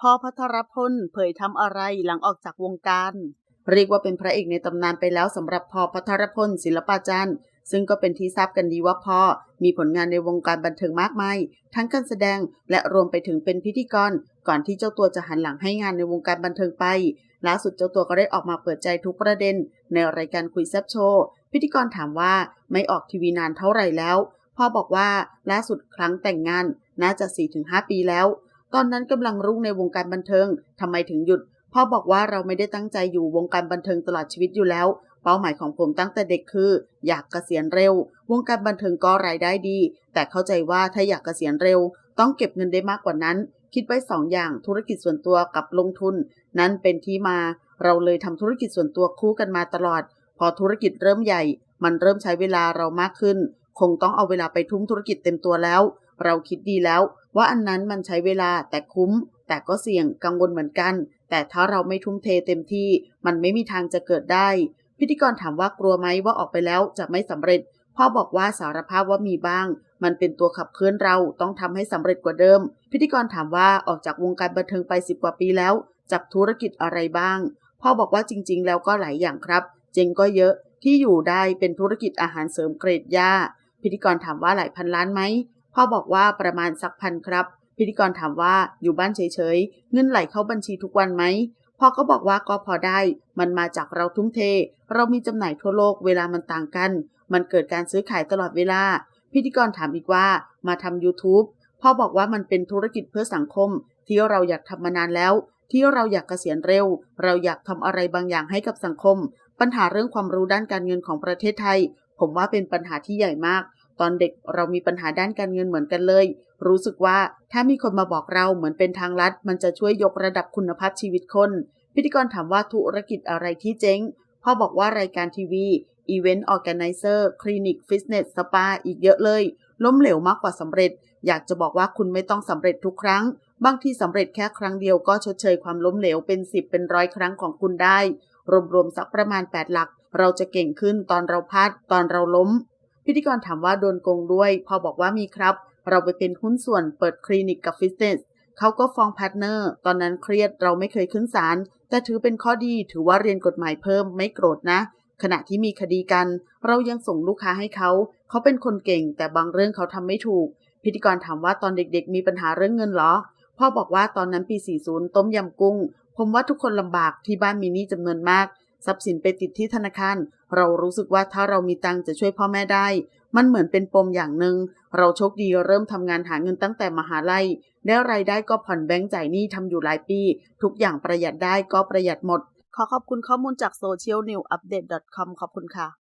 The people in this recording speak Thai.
พ่อพัทรพลเผยทำอะไรหลังออกจากวงการ เรียกว่าเป็นพระเอกในตำนานไปแล้วสำหรับพ่อพัทรพลศิลปาจารย์ซึ่งก็เป็นที่ทราบกันดีว่าพ่อมีผลงานในวงการบันเทิงมากมาย ทั้งการแสดงและรวมไปถึงเป็นพิธีกร ก่อนที่เจ้าตัวจะหันหลังให้งานในวงการบันเทิงไปล่าสุดเจ้าตัวก็ได้ออกมาเปิดใจทุกประเด็น ในรายการคุยแซบโชว์พิธีกรถามว่าไม่ออกทีวีนานเท่าไหร่แล้วพ่อบอกว่าล่าสุดครั้งแต่งงานน่าจะ 4-5 ปีแล้ว ตอนนั้นกำลังรุ่งในวงการบันเทิงทำไมถึงหยุด พ่อบอกว่าเราไม่ได้ตั้งใจอยู่วงการบันเทิงตลอดชีวิตอยู่แล้ว เป้าหมายของผมตั้งแต่เด็กคือ อยากเกษียณเร็ว วงการบันเทิงก็รายได้ดี แต่เข้าใจว่าถ้าอยากเกษียณเร็ว ต้องเก็บเงินได้มากกว่านั้น คิดไว้สองอย่างธุรกิจส่วนตัวกับลงทุน นั้นเป็นที่มา เราเลยทำธุรกิจส่วนตัวคู่กันมาตลอด พอธุรกิจเริ่มใหญ่ มันเริ่มใช้เวลาเรามากขึ้น คงต้องเอาเวลาไปทุ่มธุรกิจเต็มตัวแล้ว เราคิดดีแล้ว ว่าอันนั้นมันใช้เวลาแต่คุ้ม แต่ก็เสี่ยงกังวลเหมือนกัน แต่ถ้าเราไม่ทุ่มเทเต็มที่ มันไม่มีทางจะเกิดได้ พิธีกรถามว่ากลัวไหมว่าออกไปแล้วจะไม่สำเร็จพ่อบอกว่าสารภาพว่ามีบ้าง มันเป็นตัวขับเคลื่อนเราต้องทำให้สำเร็จกว่าเดิม พิธีกรถามว่าออกจากวงการบันเทิงไปสิบกว่าปีแล้ว จับธุรกิจอะไรบ้าง พ่อบอกว่าจริง ๆ แล้วก็หลายอย่างครับ เจงก็เยอะที่อยู่ได้เป็นธุรกิจอาหารเสริมเกรดหญ้าพิธีกรถามว่าหลายพันล้านไหม พ่อบอกว่าประมาณสักพันครับ พิธีกรถามว่าอยู่บ้านเฉยๆ เงินไหลเข้าบัญชีทุกวันไหมพ่อก็บอกว่าก็พอได้ มันมาจากเราทุ่มเท เรามีจำหน่ายทั่วโลกเวลามันต่างกัน มันเกิดการซื้อขายตลอดเวลา พิธีกรถามอีกว่ามาทำ YouTube พ่อบอกว่ามันเป็นธุรกิจเพื่อสังคม ที่เราอยากทำมานานแล้ว ที่เราอยากเกษียณเร็ว เราอยากทำอะไรบางอย่างให้กับสังคม ปัญหาเรื่องความรู้ด้านการเงินของประเทศไทย ผมว่าเป็นปัญหาที่ใหญ่มาก ตอนเด็กเรามีปัญหาด้านการเงินเหมือนกันเลย รู้สึกว่าถ้ามีคนมาบอกเราเหมือนเป็นทางลัด มันจะช่วยยกระดับคุณภาพชีวิตคน พิธีกรถามว่าธุรกิจอะไรที่เจ๊งพ่อบอกว่ารายการทีวีอีเวนต์ออแกไนเซอร์คลินิกฟิตเนสสปาอีกเยอะเลย ล้มเหลวมากกว่าสำเร็จ อยากจะบอกว่าคุณไม่ต้องสำเร็จทุกครั้ง บางที่สำเร็จแค่ครั้งเดียวก็ชดเชยความล้มเหลวเป็น 10 เป็นร้อยครั้งของคุณได้ รวมๆสักประมาณ 8 หลัก เราจะเก่งขึ้นตอนเราพลาดตอนเราล้ม พิธีกรถามว่าโดนโกงด้วย พอบอกว่ามีครับ เราไปเป็นหุ้นส่วนเปิดคลินิกกับฟิตเนสเขาก็ฟ้องพาร์ทเนอร์ ตอนนั้นเครียดเราไม่เคยขึ้นศาล แต่ถือเป็นข้อดี ถือว่าเรียนกฎหมายเพิ่มไม่โกรธนะ ขณะที่มีคดีกัน เรายังส่งลูกค้าให้เขา เขาเป็นคนเก่ง แต่บางเรื่องเขาทำไม่ถูก พิธีกรถามว่าตอนเด็กๆ มีปัญหาเรื่องเงินเหรอ พ่อบอกว่าตอนนั้นปี 40 ต้มยำกุ้ง ผมว่าทุกคนลำบากที่บ้านมีหนี้จำนวนมาก ทรัพย์สินไปติดที่ธนาคาร เรารู้สึกว่าถ้าเรามีตังค์จะช่วยพ่อแม่ได้ มันเหมือนเป็นปมอย่างหนึ่ง เราโชคดีเริ่มทำงานหาเงินตั้งแต่มหาลัย ได้รายได้ก็ผ่อนแบงก์จ่ายหนี้ทำอยู่หลายปี ทุกอย่างประหยัดได้ก็ประหยัดหมด ขอขอบคุณข้อมูลจาก socialnewupdate.com ขอบคุณค่ะ